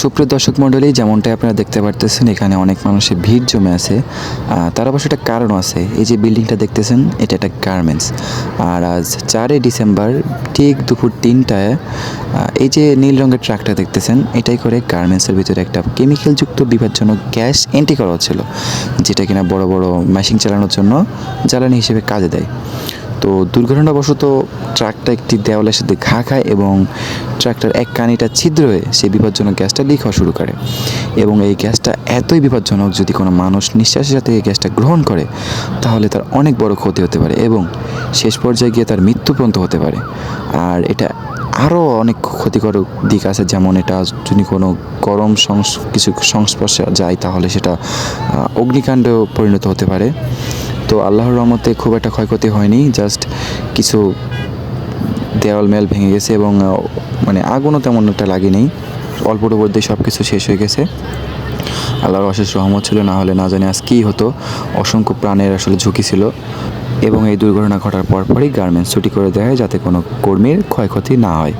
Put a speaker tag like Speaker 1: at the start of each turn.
Speaker 1: সুপ্রিয় দর্শক মণ্ডলী, যেমনটাই আপনারা দেখতে পারতেছেন, এখানে অনেক মানুষের ভিড় জমে আছে। তার অবশ্য একটা কারণ আছে। এই যে বিল্ডিংটা দেখতেছেন, এটা একটা গার্মেন্টস। আর আজ চারই ডিসেম্বর, ঠিক দুপুর তিনটায় এই যে নীল রঙের ট্রাকটা দেখতেছেন, এটাই করে গার্মেন্টসের ভিতরে একটা কেমিক্যালযুক্ত বিপজ্জনক গ্যাস এন্ট্রি করা হচ্ছিল, যেটা কিনা বড় বড় মেশিন চালানোর জন্য জ্বালানি হিসেবে কাজে দেয়। তো দুর্ঘটনাবশত ট্রাকটা একটি দেওয়ালের সাথে ঘা খায় এবং ট্রাকটার এক কানিটা ছিদ্র হয়ে সেই বিপজ্জনক গ্যাসটা লিক হওয়া শুরু করে। এবং এই গ্যাসটা এতই বিপজ্জনক যদি কোনো মানুষ নিঃশ্বাসের সাথে এই গ্যাসটা গ্রহণ করে তাহলে তার অনেক বড় ক্ষতি হতে পারে এবং শেষ পর্যায়ে গিয়ে তার মৃত্যু পর্যন্ত হতে পারে। আর এটা আরও অনেক ক্ষতিকর দিক আছে যেমন এটা যদি কোনো গরম সংস কিছু সংস্পর্শে যায় তাহলে সেটা আহ, অগ্নিকাণ্ডেও পরিণত হতে পারে। তো আল্লাহর রহমতে খুব একটা ক্ষয়ক্ষতি হয়নি জাস্ট কিছু দেওয়াল মেল ভেঙে গেছে এবং মানে আগুনও তেমন একটা লাগেনি। অল্পর উপর দিয়ে সব কিছু শেষ হয়ে গেছে। আল্লাহর অশেষ রহমত ছিল, না হলে না জানি আজ কী হতো। অসংখ্য প্রাণের আসলে ঝুঁকি ছিল। এবং এই দুর্ঘটনা ঘটার পরপরই গার্মেন্টস ছুটি করে দেয় যাতে কোনো কর্মীর ক্ষয়ক্ষতি না হয়।